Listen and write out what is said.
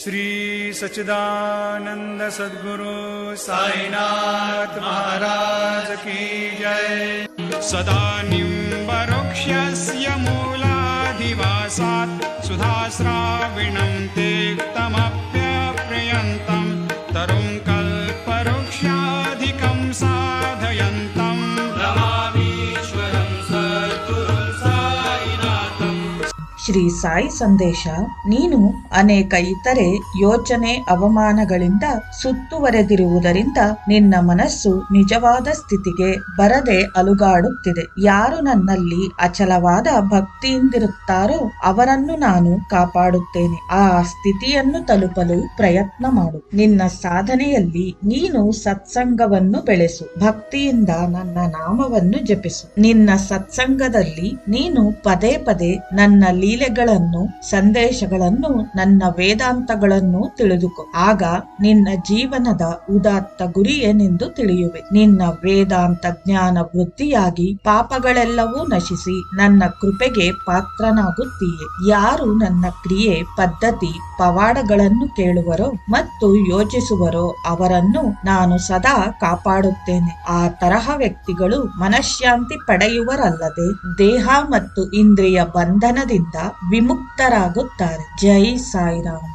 श्री सच्चिदानंद सद्गुरु साईनाथ महाराज की जय। सदा निम्बवृक्षस्य मूलाधिवासात् सुधाश्राविणं तेक्तमप्यप्रियन्तम् ಶ್ರೀ ಸಾಯಿ ಸಂದೇಶ, ನೀನು ಅನೇಕ ಇತರೆ ಯೋಚನೆ ಅವಮಾನಗಳಿಂದ ಸುತ್ತುವರೆದಿರುವುದರಿಂದ ನಿನ್ನ ಮನಸ್ಸು ನಿಜವಾದ ಸ್ಥಿತಿಗೆ ಬರದೆ ಅಲುಗಾಡುತ್ತಿದೆ. ಯಾರು ನನ್ನಲ್ಲಿ ಅಚಲವಾದ ಭಕ್ತಿಯಿಂದಿರುತ್ತಾರೋ ಅವರನ್ನು ನಾನು ಕಾಪಾಡುತ್ತೇನೆ. ಆ ಸ್ಥಿತಿಯನ್ನು ತಲುಪಲು ಪ್ರಯತ್ನ ಮಾಡು. ನಿನ್ನ ಸಾಧನೆಯಲ್ಲಿ ನೀನು ಸತ್ಸಂಗವನ್ನು ಬೆಳೆಸು. ಭಕ್ತಿಯಿಂದ ನನ್ನ ನಾಮವನ್ನು ಜಪಿಸು. ನಿನ್ನ ಸತ್ಸಂಗದಲ್ಲಿ ನೀನು ಪದೇ ಪದೇ ನನ್ನ ಲೀಲೆಗಳನ್ನು, ಸಂದೇಶಗಳನ್ನು, ನನ್ನ ವೇದಾಂತಗಳನ್ನು ತಿಳಿದುಕೋ. ಆಗ ನಿನ್ನ ಜೀವನದ ಉದಾತ್ತ ಗುರಿ ಏನೆಂದು ತಿಳಿಯುವೆ. ನಿನ್ನ ವೇದಾಂತ ಜ್ಞಾನ ವೃದ್ಧಿಯಾಗಿ ಪಾಪಗಳೆಲ್ಲವೂ ನಶಿಸಿ ನನ್ನ ಕೃಪೆಗೆ ಪಾತ್ರನಾಗುತ್ತೀಯೆ. ಯಾರು ನನ್ನ ಕ್ರಿಯೆ, ಪದ್ಧತಿ, ಪವಾಡಗಳನ್ನು ಕೇಳುವರೋ ಮತ್ತು ಯೋಚಿಸುವರೋ ಅವರನ್ನು ನಾನು ಸದಾ ಕಾಪಾಡುತ್ತೇನೆ. ಆ ತರಹ ವ್ಯಕ್ತಿಗಳು ಮನಃಶಾಂತಿ ಪಡೆಯುವರಲ್ಲದೆ ದೇಹ ಮತ್ತು ಇಂದ್ರಿಯ ಬಂಧನದಿಂದ ವಿಮುಕ್ತರಾಗುತ್ತಾರೆ. ಜೈ ಸಾಯಿರಾಮ್.